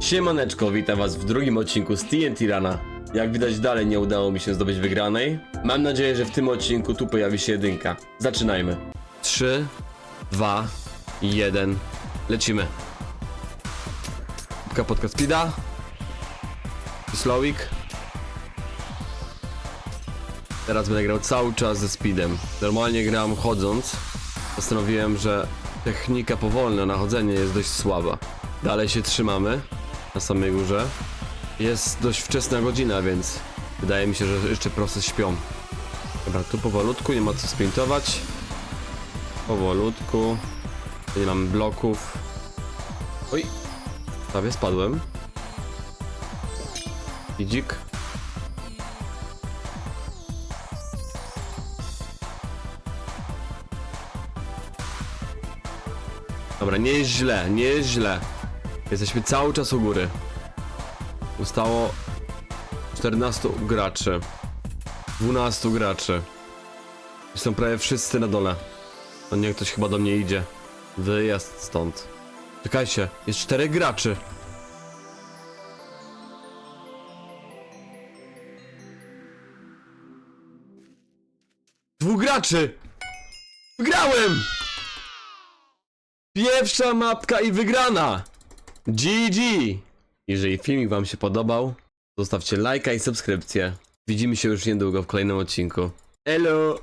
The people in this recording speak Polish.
Siemaneczko, witam was w drugim odcinku z TNT Rana. Jak widać dalej nie udało mi się zdobyć wygranej. Mam nadzieję, że w tym odcinku tu pojawi się jedynka. Zaczynajmy. 3, 2, 1, lecimy. Kapotka speeda. Slowik. Teraz będę grał cały czas ze speedem. Normalnie gram chodząc. Postanowiłem, że technika powolna na chodzenie jest dość słaba. Dalej się trzymamy na samej górze. Jest dość wczesna godzina, więc wydaje mi się, że jeszcze proces śpią. Dobra, tu powolutku, nie ma co sprintować. Powolutku. Nie mamy bloków. Oj, prawie spadłem. Idzik. Dobra, nie jest źle, nie jest źle. Jesteśmy cały czas u góry. Ustało 14 graczy. 12 graczy. Są prawie wszyscy na dole. No nie, ktoś chyba do mnie idzie. Wyjazd stąd. Czekajcie, jest 4 graczy. Dwóch graczy! Wygrałem! Pierwsza mapka i wygrana! GG! Jeżeli filmik wam się podobał, zostawcie lajka i subskrypcję. Widzimy się już niedługo w kolejnym odcinku. Elo!